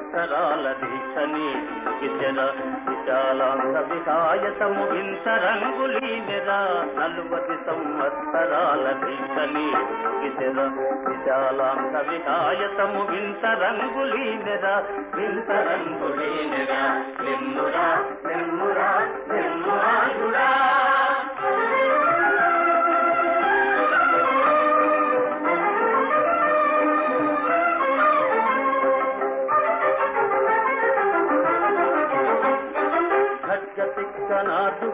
నలువది సంవత్సరాల దీక్షని విచర విశాలాంగ విహాయతము వింత రంగులీనెరా నలువది సంవత్సరాల దీక్షని విచర విశాలాంగ విహాయతము వింత రంగులీనెరా వింత రంగులీనెరా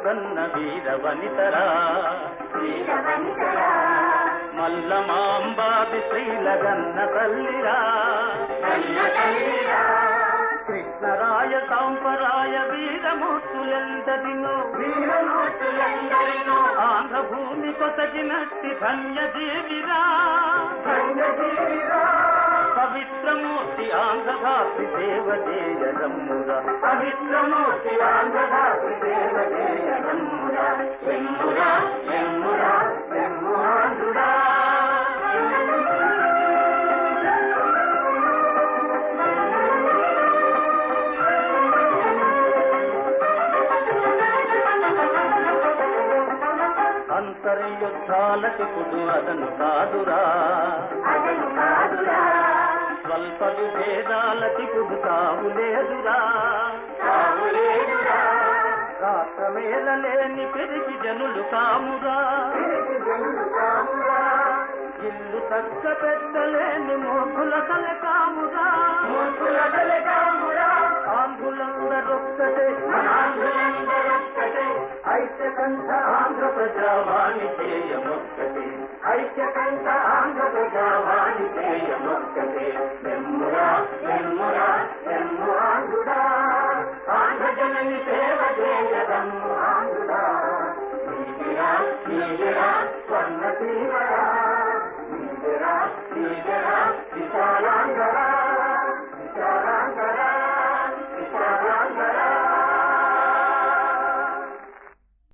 తిక్కనాథుగన్న వీర వనితరా. మల్లమాంబాది శ్రీలగన్న తల్లిరా. కృష్ణరాయ సాంపరాయ వీరమూర్తులెందరినో. ఆంధ్ర భూమి కొసగినట్టి ధన్య జీవిరా పవిత్రమూర్తి ఆంధ్రధాత్రి దేవదేయరమ్మురా పవిత్రమూర్తి ఆంధ్రధాత్రి దేవదేయరమ్మురా అంతర్యుద్ధాలకు కుడు అదను కాదురా. స్వల్ప విభేదాలకి కుడు తావు లేదురా. రాష్ట్రమేలలేని పెరిగి జనులు కామురా. ఇల్లు తక్క పెట్టలేని మూర్ఖుల కల కామురా. ఆంధ్రులందరొక్కటే ఐక్యకంఠ ఆంధ్ర ప్రజావాణి చేయమొక్కటి ఐక్యకంఠ ఆంధ్ర ప్రజావాణి చేయమొక్కటి